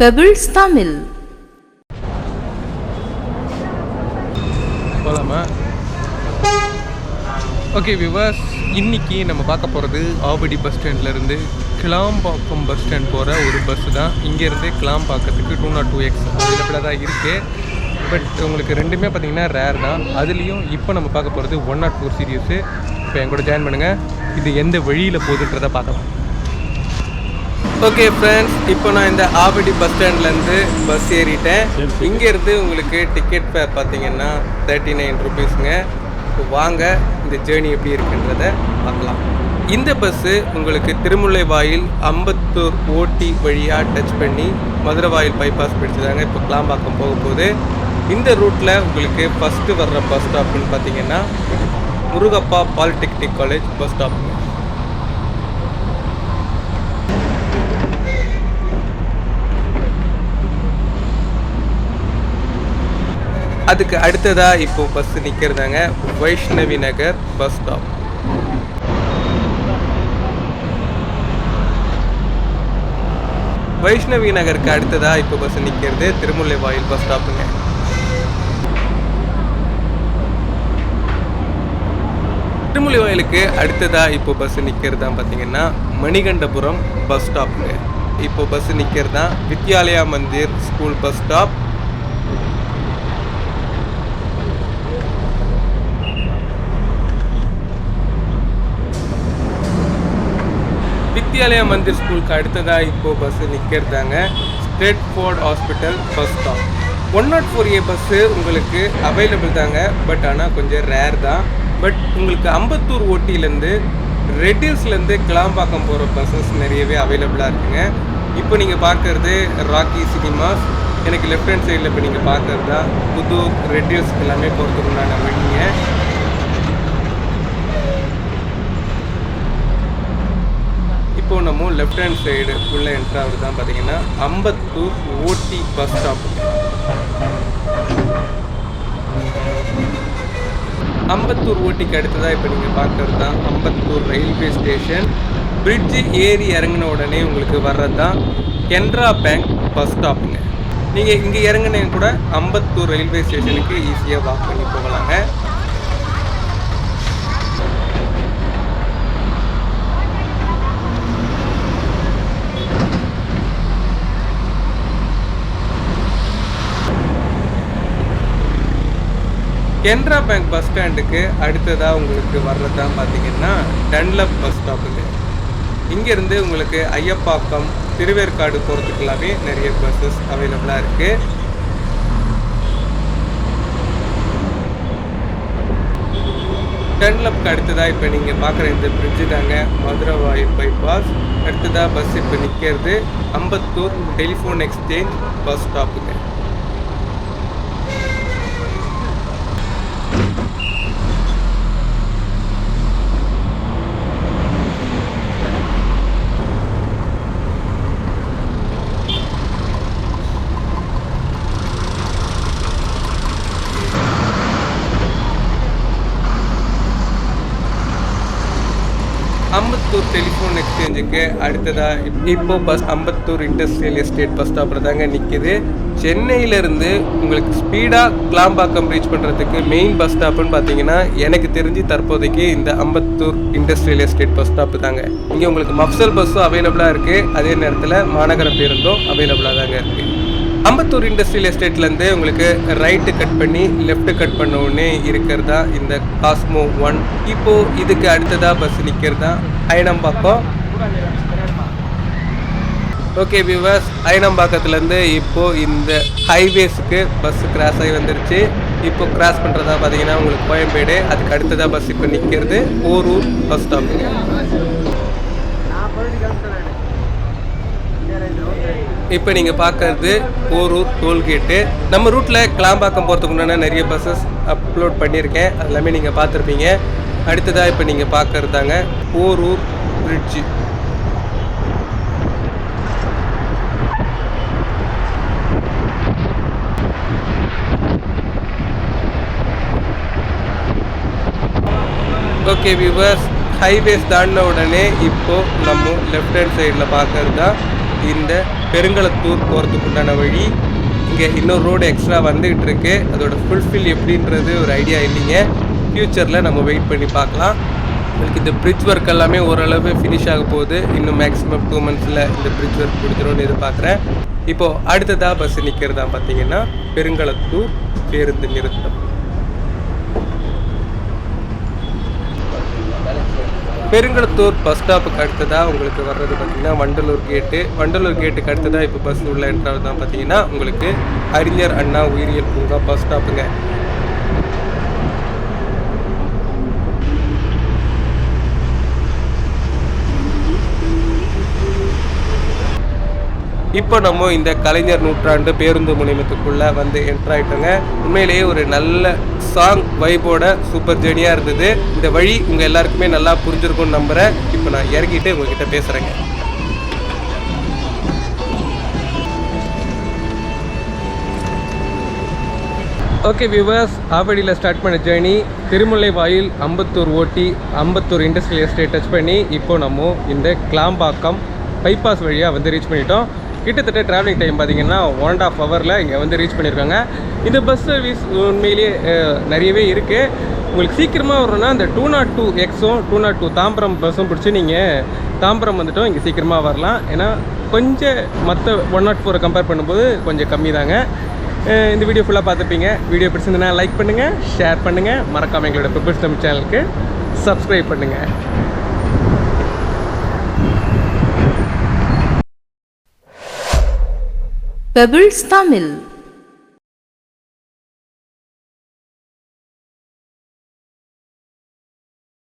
Pebbles Tamil போகலாமா okay விவாஸ் இன்னைக்கு நம்ம பார்க்க போகிறது ஆவடி பஸ் ஸ்டாண்ட்லேருந்து கிளாம்பாக்கம் பஸ் ஸ்டாண்ட் போகிற ஒரு பஸ் தான். இங்கேருந்து கிளாம்பாக்கத்துக்கு டூ நாட் டூ எக்ஸ் அவைலபிளாக தான் இருக்குது பட் உங்களுக்கு ரெண்டுமே பார்த்தீங்கன்னா ரேர் தான். அதுலேயும் இப்போ நம்ம பார்க்க போகிறது ஒன் நாட் ஃபோர் சீரியஸு இப்போ என் கூட ஜாயின் பண்ணுங்கள் இது எந்த வழியில் போகுதுன்றதை பார்க்கலாம். ஓகே ஃப்ரெண்ட்ஸ் இப்போ நான் இந்த ஆவடி பஸ் ஸ்டாண்ட்லேருந்து பஸ் ஏறிட்டேன். இங்கேருந்து உங்களுக்கு டிக்கெட் ஃபேர் பார்த்தீங்கன்னா தேர்ட்டி நைன் ருபீஸுங்க இப்போ வாங்க இந்த ஜேர்னி எப்படி இருக்குன்றத பார்க்கலாம். இந்த பஸ்ஸு உங்களுக்கு திருமுல்லை வாயில் அம்பத்தூர் ஓட்டி வழியாக டச் பண்ணி மதுரை வாயில் பைபாஸ் பிடிச்சதாங்க இப்போ கிளாம்பாக்கம் போக போகுது. இந்த ரூட்டில் உங்களுக்கு ஃபஸ்ட்டு வர்ற பஸ் ஸ்டாப்னு பார்த்தீங்கன்னா முருகப்பா பாலிடெக்னிக் காலேஜ் பஸ் ஸ்டாப்புங்க அதுக்கு அடுத்ததா இப்போ பஸ் நிற்கிறதாங்க வைஷ்ணவி நகர் பஸ் ஸ்டாப் வைஷ்ணவி நகருக்கு அடுத்ததா இப்போ பஸ் நிற்கிறது திருமுல்லை வாயில் பஸ் ஸ்டாப்புங்க திருமுல்லை வாயிலுக்கு அடுத்ததா இப்போ பஸ் நிற்கிறது தான் பார்த்தீங்கன்னா மணிகண்டபுரம் பஸ் ஸ்டாப்புங்க இப்போ பஸ் நிற்கிறது தான் Vidyalaya Mandir school bus stop Vidyalaya Mandir ஸ்கூலுக்கு அடுத்ததாக இப்போ bus நிற்கிறதாங்க Stratford hospital bus stop one naught four A bus உங்களுக்கு அவைலபிள் தாங்க. பட் ஆனால் கொஞ்சம் ரேர் தான். பட் உங்களுக்கு அம்பத்தூர் ஓட்டிலேருந்து ரெட்டில்ஸ்லேருந்து கிளாம்பாக்கம் போகிற பஸ்ஸஸ் நிறையவே அவைலபிளாக இருக்குங்க. இப்போ நீங்கள் பார்க்குறது ராக்கி சினிமாஸ் எனக்கு லெஃப்ட் ஹேண்ட் சைடில் இப்போ நீங்கள் பார்க்குறது தான் புது ரெட்டில்ஸ்க்கு எல்லாமே போகிறதுக்கு உண்டான வழிங்க. இப்போ நம்ம லெஃப்ட் ஹேண்ட் சைடு உள்ள என்ட்ரு ஆகுது தான் பார்த்தீங்கன்னா அம்பத்தூர் ஓட்டி பஸ் ஸ்டாப் அம்பத்தூர் ஓட்டிக்கு அடுத்ததாக இப்போ நீங்கள் பார்க்குறது தான் அம்பத்தூர் ரயில்வே ஸ்டேஷன் பிரிட்ஜு ஏறி இறங்கின உடனே உங்களுக்கு வர்றது தான் கென்ரா பேங்க் பஸ் ஸ்டாப்புங்க நீங்கள் இங்கே இறங்கினே கூட அம்பத்தூர் ரயில்வே ஸ்டேஷனுக்கு ஈஸியாக வாக் பண்ணி போகலாங்க. கென்ரா பேங்க் பஸ் ஸ்டாண்டுக்கு அடுத்ததாக உங்களுக்கு வர்றது தான் பார்த்தீங்கன்னா டன்லப் பஸ் ஸ்டாப்புங்க. இங்கேருந்து உங்களுக்கு ஐயப்பாக்கம் திருவேற்காடு போகிறதுக்கெல்லாமே நிறைய பஸ்ஸஸ் அவைலபிளாக இருக்குது டன்லப்க்கு அடுத்ததாக இப்போ நீங்கள் பார்க்குற இந்த பிரிட்ஜு தாங்க. மதுரை வாயில் பைபாஸ் அடுத்ததாக பஸ் இப்போ நிற்கிறது அம்பத்தூர் டெலிஃபோன் எக்ஸ்சேஞ்ச் பஸ் ஸ்டாப்புங்க அம்பத்தூர் டெலிஃபோன் எக்ஸ்சேஞ்சுக்கு அடுத்ததா இப்போ bus Ambattur industrial estate bus ஸ்டாப்பில் தாங்க நிற்கிது சென்னையிலேருந்து உங்களுக்கு ஸ்பீடாக கிளாம்பாக்கம் ரீச் பண்ணுறதுக்கு மெயின் பஸ் ஸ்டாப்புன்னு பார்த்தீங்கன்னா எனக்கு தெரிஞ்சு தற்போதைக்கு இந்த Ambattur industrial estate bus stop தாங்க. இங்கே உங்களுக்கு மப்சல் பஸ்ஸும் அவைலபிளாக இருக்குது அதே நேரத்தில் மாநகர பேருந்தும் அவைலபிளாக தாங்க இருக்குது அம்பத்தூர் இண்டஸ்ட்ரியல் எஸ்டேட்லேருந்து உங்களுக்கு ரைட்டு கட் பண்ணி லெஃப்ட் கட் பண்ண உடனே இருக்கிறதா இந்த காஸ்மோ ஒன் இப்போ இதுக்கு அடுத்ததா பஸ் நிற்கிறதா அயனம்பாக்கம் ஓகே வியூவர்ஸ் அயனம்பாக்கத்துலேருந்து இப்போ இந்த ஹைவேஸுக்கு பஸ் கிராஸ் ஆகி வந்துருச்சு. இப்போ கிராஸ் பண்ணுறதா பார்த்தீங்கன்னா உங்களுக்கு கோயம்பேடு அதுக்கு அடுத்ததாக பஸ் இப்போ நிற்கிறது ஓரூர் பஸ் ஸ்டாப்புங்க இப்போ நீங்கள் பார்க்கறது போரூர் டோல்கேட்டு நம்ம ரூட்டில் கிளாம்பாக்கம் போகிறதுக்கு முன்னாடி நிறைய பஸ்ஸஸ் அப்லோட் பண்ணியிருக்கேன். அது எல்லாமே நீங்கள் பார்த்துருப்பீங்க. அடுத்ததாக இப்போ நீங்கள் பார்க்கறதாங்க Porur bridge okay viewers highways தாண்டின உடனே இப்போது நம்ம லெஃப்ட் ஹேண்ட் சைடில் பார்க்கறது தான் இந்த பெருங்களத்தூர் போகிறதுக்கு உண்டான வழி. இங்கே இன்னொரு ரோடு எக்ஸ்ட்ரா வந்துக்கிட்டு இருக்கு அதோட ஃபுல்ஃபில் எப்படின்றது ஒரு ஐடியா இல்லைங்க. ஃப்யூச்சரில் நம்ம வெயிட் பண்ணி பார்க்கலாம். உங்களுக்கு இந்த பிரிட்ஜ் ஒர்க் எல்லாமே ஓரளவு ஃபினிஷ் ஆக போகுது. இன்னும் மேக்ஸிமம் டூ மந்த்ஸில் இந்த பிரிட்ஜ் ஒர்க் முடிஞ்சிடும்னு எதிர்பார்க்குறேன். இப்போது அடுத்ததாக பஸ் நிற்கிறதா பார்த்தீங்கன்னா பெருங்களத்தூர் பேருந்து நிறுத்தம். பெருங்கலத்தூர் பஸ் ஸ்டாப்புக்கு அடுத்ததாக உங்களுக்கு வர்றது பார்த்தீங்கன்னா வண்டலூர் கேட்டு. வண்டலூர் கேட்டுக்கு அடுத்ததாக இப்போ பஸ் உள்ள என்றால் தான் பார்த்தீங்கன்னா உங்களுக்கு அறிஞர் அண்ணா உயிரியல் பூங்கா பஸ் ஸ்டாப்புங்க. இப்போ நம்ம இந்த கலைஞர் நூற்றாண்டு பேருந்து முனையத்துக்குள்ளே வந்து என்ட்ராகிட்டோங்க உண்மையிலேயே ஒரு நல்ல சாங் வைபோட சூப்பர் ஜேர்னியாக இருந்தது. இந்த வழி உங்கள் எல்லாருக்குமே நல்லா புரிஞ்சிருக்கும்னு நம்புகிறேன் இப்போ நான் இறங்கிட்டு உங்ககிட்ட பேசுகிறேங்க ஓகே வியூவர்ஸ் ஆவடியில் ஸ்டார்ட் பண்ண ஜேர்னி திருமலை வாயில் அம்பத்தூர் ஓட்டி அம்பத்தூர் இண்டஸ்ட்ரியல் எஸ்டேட் டச் பண்ணி இப்போ நம்ம இந்த கிளாம்பாக்கம் பைபாஸ் வழியாக வந்து ரீச் பண்ணிட்டோம். கிட்டத்தட்ட டிராவலிங் டைம் பார்த்தீங்கன்னா ஒன் அண்ட் ஆஃப் ஹவரில் இங்கே வந்து ரீச் பண்ணியிருக்காங்க இந்த பஸ் சர்வீஸ் உண்மையிலேயே நிறையவே இருக்குது உங்களுக்கு சீக்கிரமாக வரணும்னா இந்த டூ நாட் டூ எக்ஸும் டூ நாட் டூ தாம்பரம் பஸ்ஸும் பிடிச்சி நீங்கள் தாம்பரம் வந்துட்டோம் இங்கே சீக்கிரமாக வரலாம். ஏன்னா கொஞ்சம் மற்ற ஒன் நாட் ஃபோரை கம்பேர் பண்ணும்போது கொஞ்சம் கம்மி தாங்க இந்த வீடியோ ஃபுல்லாக பார்த்துப்பீங்க வீடியோ பிடிச்சிருந்தனா லைக் பண்ணுங்கள் ஷேர் பண்ணுங்கள் மறக்காமல் எங்களோட ப்ரிப்பர்ஸ் தமிழ் சேனலுக்கு சப்ஸ்கிரைப் பண்ணுங்கள் பெபிள்ஸ் தமிழ்.